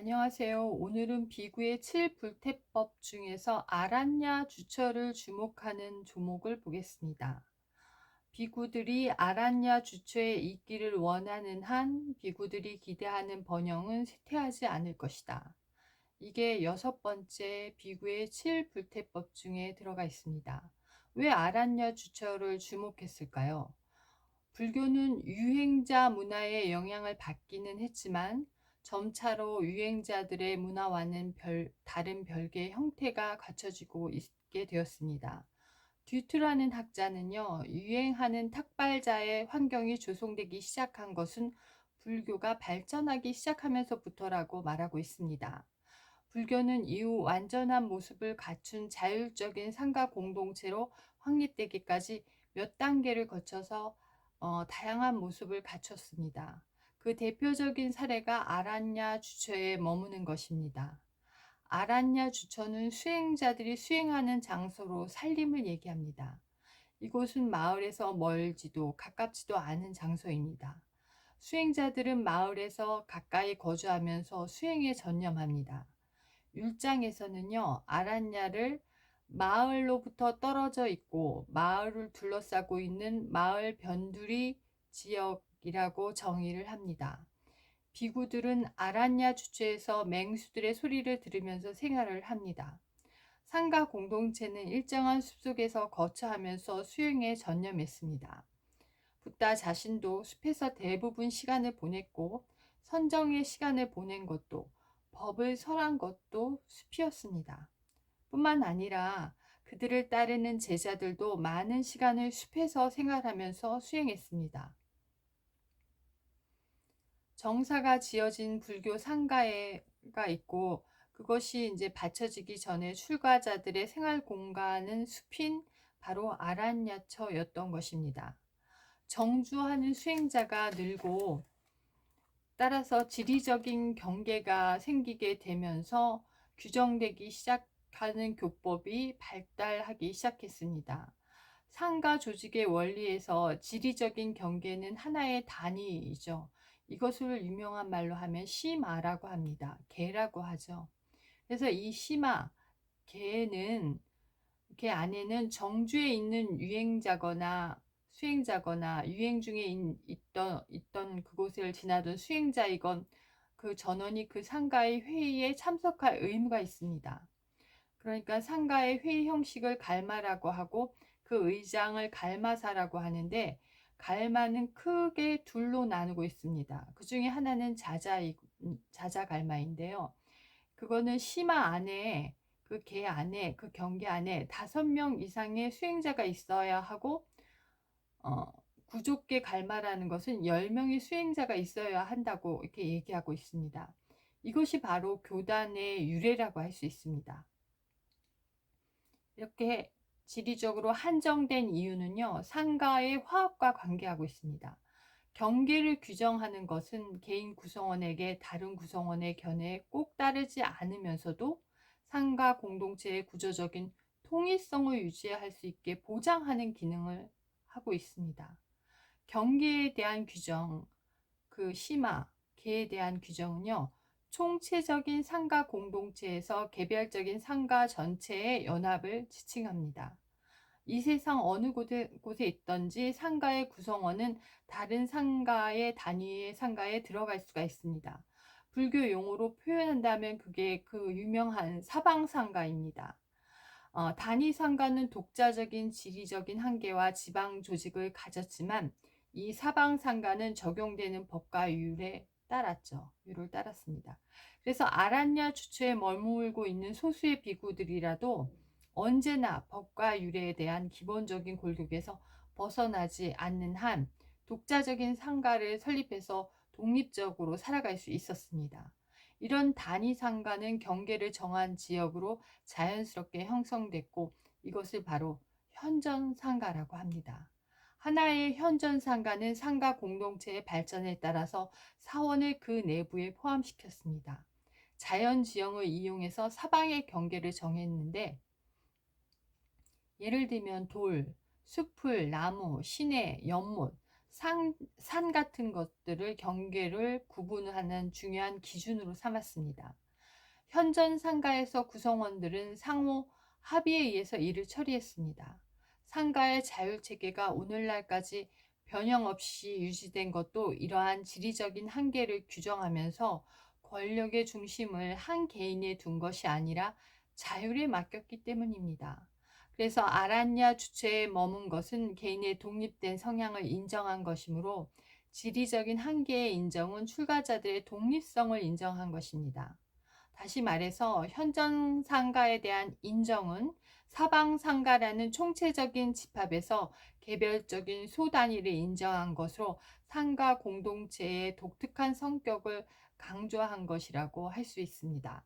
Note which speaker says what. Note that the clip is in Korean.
Speaker 1: 안녕하세요. 오늘은 비구의 7불태법 중에서 아란냐 주처를 주목하는 조목을 보겠습니다. 비구들이 아란냐 주처에 있기를 원하는 한 비구들이 기대하는 번영은 쇠퇴하지 않을 것이다. 이게 여섯 번째 비구의 7불태법 중에 들어가 있습니다. 왜 아란냐 주처를 주목했을까요? 불교는 유행자 문화의 영향을 받기는 했지만 점차로 유행자들의 문화와는 별, 다른 별개의 형태가 갖춰지고 있게 되었습니다. 듀트라는 학자는요, 유행하는 탁발자의 환경이 조성되기 시작한 것은 불교가 발전하기 시작하면서부터라고 말하고 있습니다. 불교는 이후 완전한 모습을 갖춘 자율적인 상가 공동체로 확립되기까지 몇 단계를 거쳐서 어, 다양한 모습을 갖췄습니다. 그 대표적인 사례가 아란냐 주처에 머무는 것입니다. 아란냐 주처는 수행자들이 수행하는 장소로 살림을 얘기합니다. 이곳은 마을에서 멀지도 가깝지도 않은 장소입니다. 수행자들은 마을에서 가까이 거주하면서 수행에 전념합니다. 율장에서는요, 아란냐를 마을로부터 떨어져 있고 마을을 둘러싸고 있는 마을 변두리 지역 이라고 정의를 합니다. 비구들은 아란냐 주체에서 맹수들의 소리를 들으면서 생활을 합니다. 상가 공동체는 일정한 숲속에서 거처하면서 수행에 전념했습니다. 붓다 자신도 숲에서 대부분 시간을 보냈고 선정의 시간을 보낸 것도 법을 설한 것도 숲이었습니다. 뿐만 아니라 그들을 따르는 제자들도 많은 시간을 숲에서 생활하면서 수행했습니다. 정사가 지어진 불교 상가가 있고 그것이 이제 받쳐지기 전에 출가자들의 생활 공간은 숲인 바로 아란야처였던 것입니다. 정주하는 수행자가 늘고 따라서 지리적인 경계가 생기게 되면서 규정되기 시작하는 교법이 발달하기 시작했습니다. 상가 조직의 원리에서 지리적인 경계는 하나의 단위이죠. 이것을 유명한 말로 하면 시마라고 합니다. 개라고 하죠. 그래서 이 시마, 개는 개 안에는 정주에 있는 유행자거나 수행자거나 유행 중에 있던, 있던 그곳을 지나던 수행자이건 그 전원이 그 상가의 회의에 참석할 의무가 있습니다. 그러니까 상가의 회의 형식을 갈마라고 하고 그 의장을 갈마사라고 하는데 갈마는 크게 둘로 나누고 있습니다. 그 중에 하나는 자자 자자 갈마인데요. 그거는 시마 안에 그 개 안에 그 경계 안에 다섯 명 이상의 수행자가 있어야 하고 어, 구족계 갈마라는 것은 10명의 수행자가 있어야 한다고 이렇게 얘기하고 있습니다. 이것이 바로 교단의 유래라고 할 수 있습니다. 이렇게 지리적으로 한정된 이유는요, 상가의 화합과 관계하고 있습니다. 경계를 규정하는 것은 개인 구성원에게 다른 구성원의 견해에 꼭 따르지 않으면서도 상가 공동체의 구조적인 통일성을 유지할 수 있게 보장하는 기능을 하고 있습니다. 경계에 대한 규정, 그 심화, 개에 대한 규정은요, 총체적인 상가 공동체에서 개별적인 상가 전체의 연합을 지칭합니다. 이 세상 어느 곳에, 곳에 있던지 상가의 구성원은 다른 상가의 단위의 상가에 들어갈 수가 있습니다. 불교 용어로 표현한다면 그게 그 유명한 사방상가입니다. 어, 단위 상가는 독자적인 지리적인 한계와 지방 조직을 가졌지만 이 사방 상가는 적용되는 법과 율에 따랐죠. 율을 따랐습니다. 그래서 아란냐 주처에 머물고 있는 소수의 비구들이라도 언제나 법과 율에 대한 기본적인 골격에서 벗어나지 않는 한 독자적인 상가를 설립해서 독립적으로 살아갈 수 있었습니다. 이런 단위 상가는 경계를 정한 지역으로 자연스럽게 형성됐고 이것을 바로 현전 상가라고 합니다. 하나의 현전 상가는 상가 공동체의 발전에 따라서 사원을 그 내부에 포함시켰습니다. 자연 지형을 이용해서 사방의 경계를 정했는데 예를 들면 돌, 숲을, 나무, 시내, 연못, 산, 산 같은 것들을 경계를 구분하는 중요한 기준으로 삼았습니다. 현전 상가에서 구성원들은 상호 합의에 의해서 일을 처리했습니다. 상가의 자율 체계가 오늘날까지 변형 없이 유지된 것도 이러한 지리적인 한계를 규정하면서 권력의 중심을 한 개인에 둔 것이 아니라 자율에 맡겼기 때문입니다. 그래서 아란야 주체에 머문 것은 개인의 독립된 성향을 인정한 것이므로 지리적인 한계의 인정은 출가자들의 독립성을 인정한 것입니다. 다시 말해서 현전 상가에 대한 인정은 사방 상가라는 총체적인 집합에서 개별적인 소단위를 인정한 것으로 상가 공동체의 독특한 성격을 강조한 것이라고 할 수 있습니다.